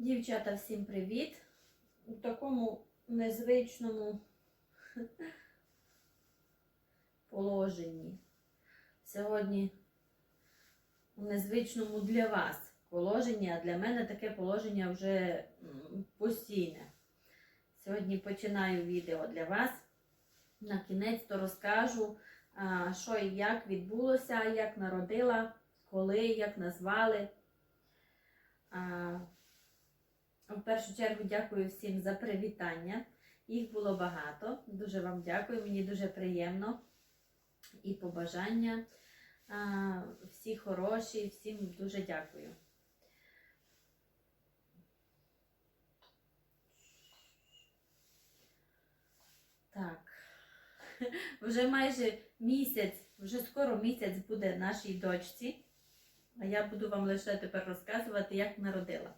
Дівчата, всім привіт! У такому незвичному положенні. Сьогодні у незвичному для вас положенні, а для мене таке положення вже постійне. Сьогодні починаю відео для вас. На кінець то розкажу, що і як відбулося, як народила, коли, як назвали. В першу чергу дякую всім за привітання. Їх було багато. Дуже вам дякую, мені дуже приємно. І побажання. Всі хороші, всім дуже дякую. Так. Вже майже місяць, вже скоро місяць буде нашій дочці. А я буду вам лише тепер розказувати, як народила.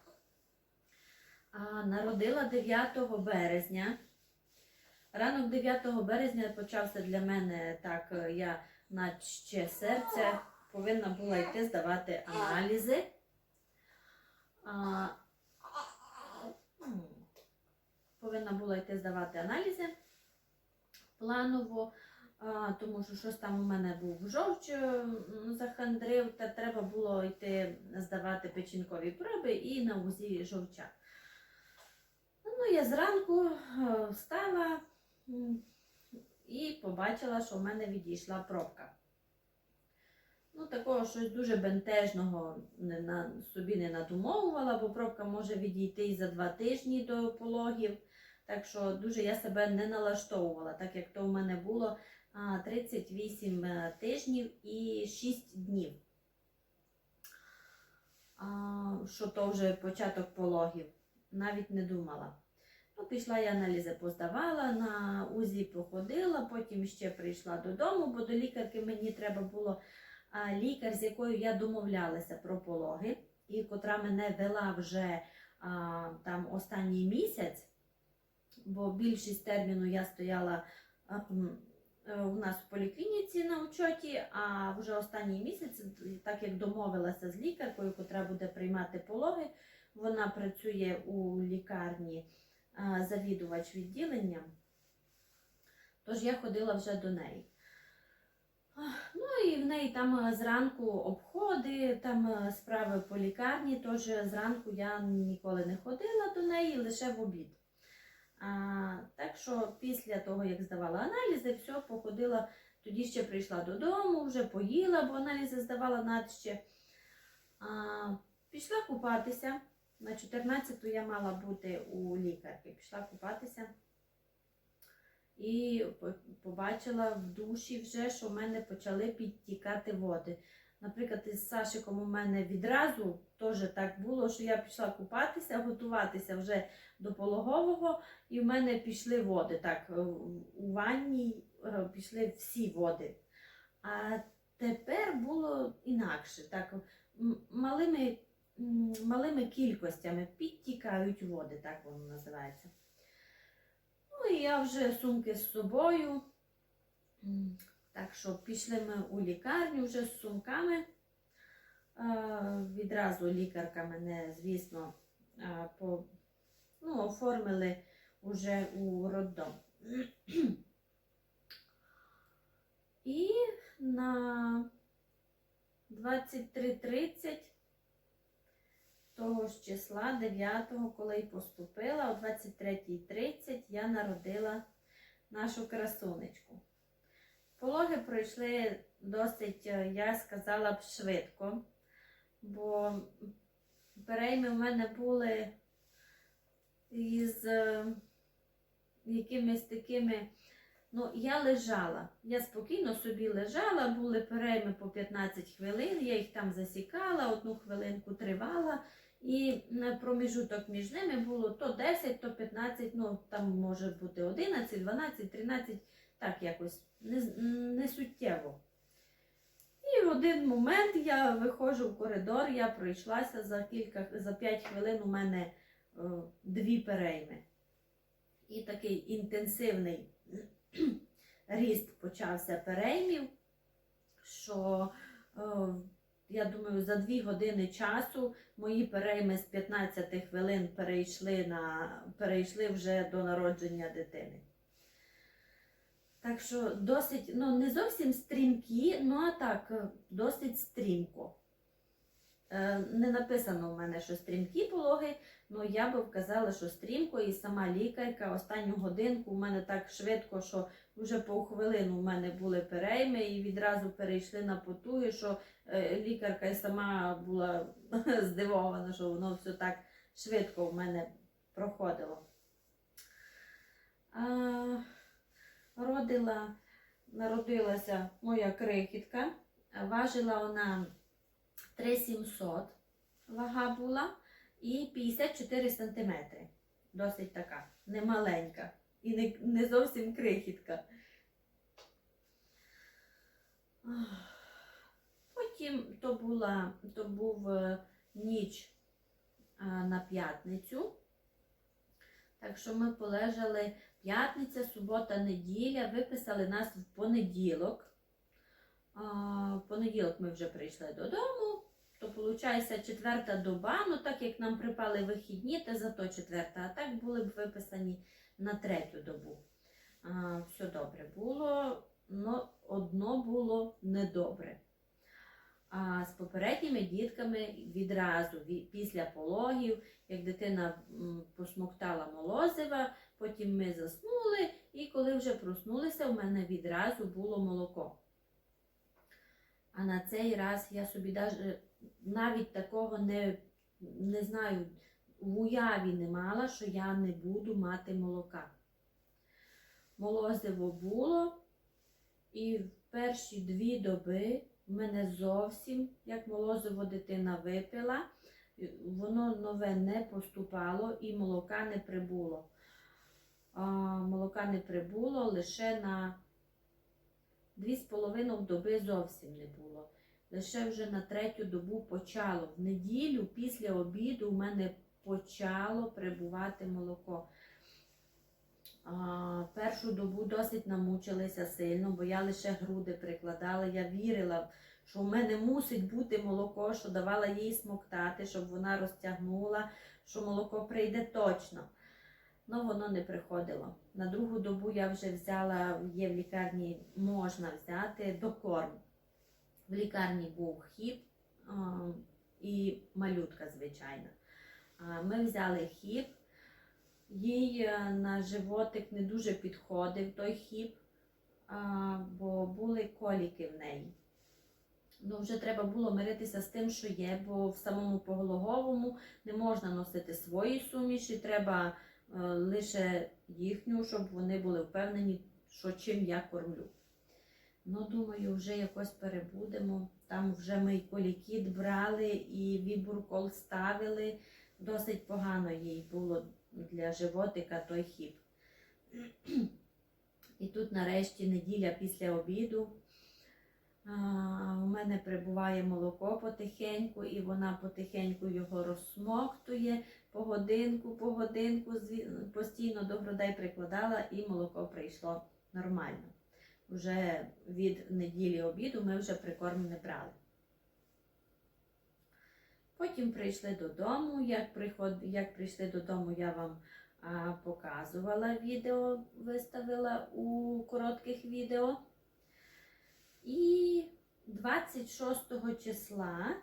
А, Народила 9 березня. Ранок 9 березня почався для мене так, е, я наче серце повинна була йти здавати аналізи. А, повинна була йти здавати аналізи планово, а, тому що щось там у мене був жовч м, захандрив, та треба було йти здавати печінкові проби і на УЗІ жовча. Ну, я зранку е, встала і побачила, що в мене відійшла пробка. Ну, такого щось дуже бентежного не на, собі не надумовувала, бо пробка може відійти і за два тижні до пологів. Так що дуже я себе не налаштовувала, так як то в мене було 38 е, тижнів і 6 днів. Що то вже початок пологів. Навіть не думала. Пішла я аналізи поздавала, на УЗІ походила, потім ще прийшла додому, бо до лікарки мені треба було лікар, з якою я домовлялася про пологи, і котра мене вела вже а, там останній місяць, бо більшість терміну я стояла а, е, у нас в поліклініці на учоті, а вже останній місяць, так як домовилася з лікаркою, котра буде приймати пологи, вона працює у лікарні завідувач відділенням. Тож я ходила вже до неї. Ну і в неї там е, зранку обходи, там е, справи по лікарні, тож зранку я ніколи не ходила до неї, лише в обід. А, так що після того, як здавала аналізи, все, походила, тоді ще прийшла додому, вже поїла, бо аналізи здавала надще. А, пішла купатися. На 14-ту я мала бути у лікарки. Пішла купатися і побачила в душі вже, що в мене почали підтікати води. Наприклад, із Сашиком у мене відразу теж так було, що я пішла купатися, готуватися вже до пологового, і в мене пішли води. Так, е, у ванні е, пішли всі води. А тепер було інакше. Так, малими, малими кількостями підтікають води, так воно називається. Ну і я вже сумки з собою. Так що пішли ми у лікарню вже з сумками. Відразу лікарка мене, звісно, по, ну, оформили уже у роддом. І на 23.30 того ж числа 9-го, коли й поступила, о 23.30 я народила нашу красунечку. Пологи пройшли досить, е, я сказала б, швидко, бо перейми в мене були із е, якимись такими. Ну, я лежала, я спокійно собі лежала, були перейми по 15 хвилин, я їх там засікала, одну хвилинку тривала, і на проміжуток між ними було то 10, то 15, ну там може бути 11, 12, 13, так якось не, не. І в один момент я виходжу в коридор, я пройшлася за кілька за 5 хвилин у мене е, дві перейми. І такий інтенсивний ріст почався переймів, що е, я думаю, за дві години часу мої перейми з 15 хвилин перейшли, на, перейшли вже до народження дитини. Так що досить, ну не зовсім стрімкі, ну а так, досить стрімко. Е, Не написано у мене, що стрімкі пологи, Ну, я би вказала, що стрімко, і сама лікарка останню годинку у мене так швидко, що вже по хвилину у мене були перейми і відразу перейшли на потуги, що е, лікарка і сама була здивована, що воно все так швидко у мене проходило. А, родила, народилася моя крихітка, важила вона 3700 вага була і 54 сантиметри. Досить така, немаленька і не, не зовсім крихітка. Потім то, була, то був е, ніч на п'ятницю. Так що ми полежали п'ятниця, субота, неділя, виписали нас в понеділок. В понеділок ми вже прийшли додому виходить четверта доба, ну так як нам припали вихідні, то зато четверта, а так були б виписані на третю добу. А, все добре було, але одно було недобре. А з попередніми дітками відразу ві- після пологів, як дитина посмоктала молозива, потім ми заснули, і коли вже проснулися, у мене відразу було молоко. А на цей раз я собі даже навіть такого не, не знаю, в уяві не мала, що я не буду мати молока. Молозиво було, і в перші дві доби в мене зовсім, як молозиво дитина випила, воно нове не поступало і молока не прибуло. А, молока не прибуло лише на дві з половиною доби зовсім не було. Лише вже на третю добу почало. В неділю після обіду у мене почало прибувати молоко. А, першу добу досить намучилися сильно, бо я лише груди прикладала. Я вірила, що в мене мусить бути молоко, що давала їй смоктати, щоб вона розтягнула, що молоко прийде точно. Ну, воно не приходило. На другу добу я вже взяла, є в лікарні, можна взяти докорм. В лікарні був хіп і малютка, звичайно. Ми взяли хіп, їй е, на животик не дуже підходив той хіп, бо були коліки в неї. Ну, вже треба було миритися з тим, що є, бо в самому пологовому не можна носити свої суміші, треба е, лише їхню, щоб вони були впевнені, що чим я кормлю. Ну, думаю, вже якось перебудемо. Там вже ми і колікіт брали, і вібуркол ставили. Досить погано їй було для животика той хіп. І тут нарешті неділя після обіду. А, у мене прибуває молоко потихеньку, і вона потихеньку його розсмоктує по годинку, по годинку, постійно до грудей прикладала, і молоко прийшло нормально. Вже від неділі обіду ми вже прикорм не брали. Потім прийшли додому. Як, приход... Як прийшли додому, я вам а, показувала відео, виставила у коротких відео. І 26 числа,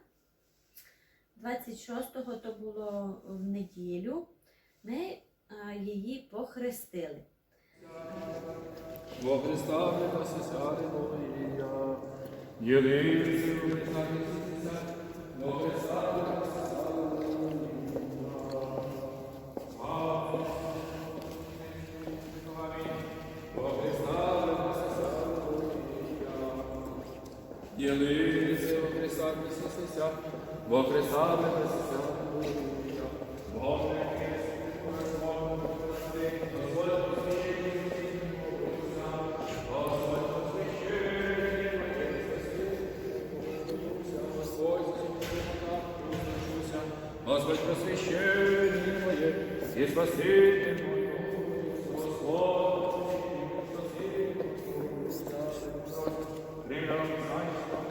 26-го то було в неділю, ми а, її похрестили. Во Христа Христа Аллилуйя. Єлиці у Христа Христа, во Христа Єлиці у Христа Христа, во Христа Христа і спасити мою, Господь, Кривам знайшли,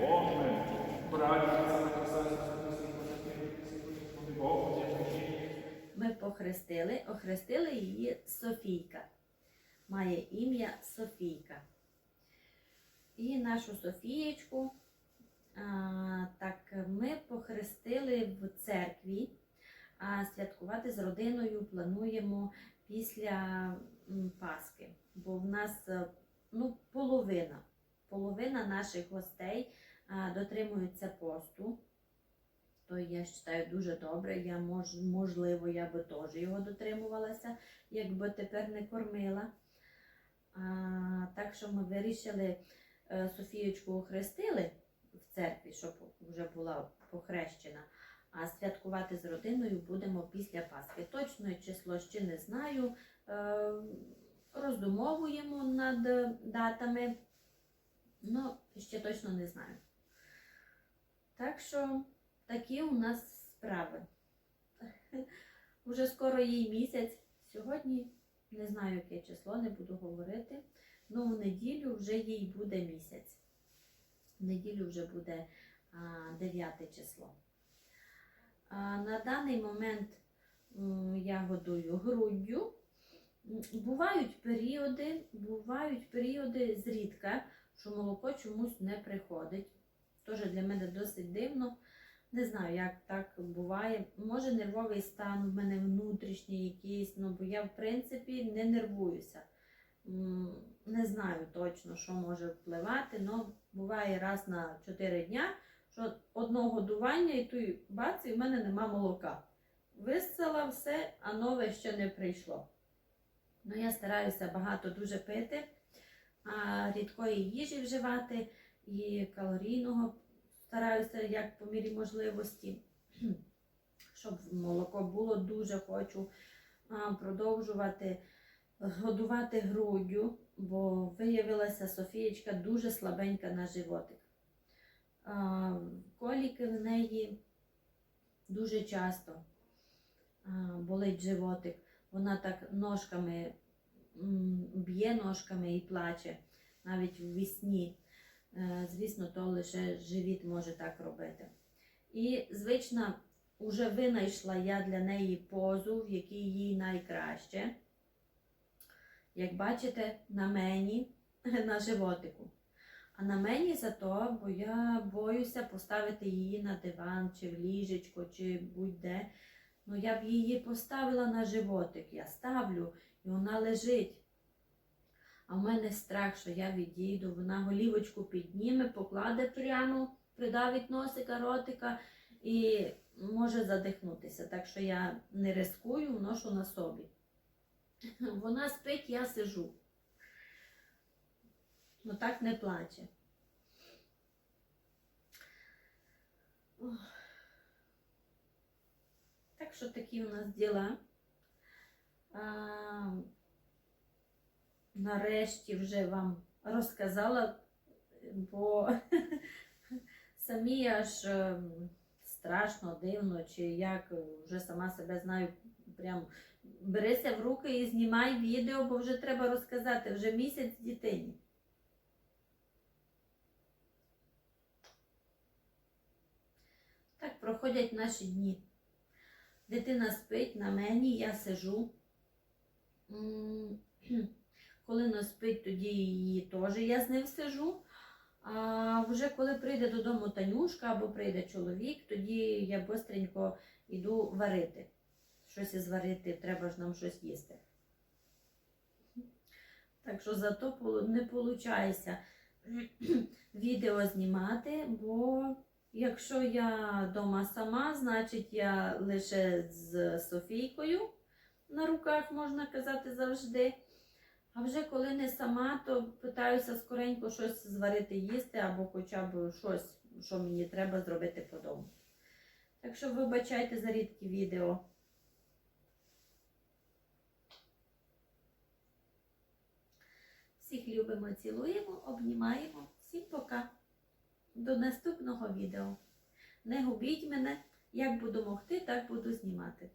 Богне, братя, Бог Ми похрестили, охрестили її Софійка. Має ім'я Софійка. І нашу Софієчку. А, так, ми похрестили в церкві з родиною плануємо після Пасхи. Бо в нас е, ну, половина, половина наших гостей а, дотримуються посту. То я вважаю дуже добре. Я мож, можливо, я би теж його дотримувалася, якби тепер не кормила. А, так що ми вирішили е, Софієчку охрестили в церкві, щоб вже була похрещена. А святкувати з родиною будемо після Пасхи. Точне число ще не знаю. Е, роздумовуємо над датами, але ще точно не знаю. Так що такі у нас справи. Уже скоро їй місяць. Сьогодні не знаю, яке число, не буду говорити. Ну, в неділю вже їй буде місяць. В неділю вже буде а, 9 число. На даний момент я годую груддю. Бувають періоди, бувають періоди зрідка, що молоко чомусь не приходить. Теж для мене досить дивно. Не знаю, як так буває. Може нервовий стан в мене внутрішній якийсь, ну бо я в принципі не нервуюся. Не знаю точно, що може впливати, але буває раз на 4 дня, що одного годування і той бац, і в мене нема молока. Висала все, а нове ще не прийшло. Ну, я стараюся багато дуже пити, а рідкої їжі вживати і калорійного стараюся як по мірі можливості, щоб молоко було, дуже хочу продовжувати годувати груддю, бо виявилася Софієчка дуже слабенька на животик. Коліки в неї дуже часто болить животик. Вона так ножками б'є ножками і плаче навіть в вісні. Е, Звісно, то лише живіт може так робити. І звично, вже винайшла я для неї позу, в якій їй найкраще. Як бачите, на мені, на животику. А на мені зато, бо я боюся поставити її на диван, чи в ліжечко, чи будь-де. Ну, я б її поставила на животик. Я ставлю, і вона лежить. А в мене страх, що я відійду, вона голівочку підніме, покладе прямо, придавить носика, ротика і може задихнутися. Так що я не рискую, вношу на собі. Вона спить, я сижу. Ну так не плаче. Так що такі у нас діла. А, нарешті вже вам розказала, бо самі аж ем, страшно, дивно, чи як вже сама себе знаю, прям берися в руки і знімай відео, бо вже треба розказати, вже місяць дитині. Так проходять наші дні. Дитина спить на мені, я сижу. Коли не спить, тоді її теж я з ним сижу. А вже коли прийде додому Танюшка або прийде чоловік, тоді я швидко йду варити. Щось із варити, треба ж нам щось їсти. Так що зато не виходить відео знімати, бо якщо я вдома сама, значить я лише з Софійкою на руках, можна казати, завжди. А вже коли не сама, то питаюся скоренько щось зварити їсти або хоча б щось, що мені треба зробити по дому. Так що вибачайте за рідкі відео. Всіх любимо, цілуємо, обнімаємо. Всім пока. До наступного відео. Не губіть мене. Як буду могти, так буду знімати.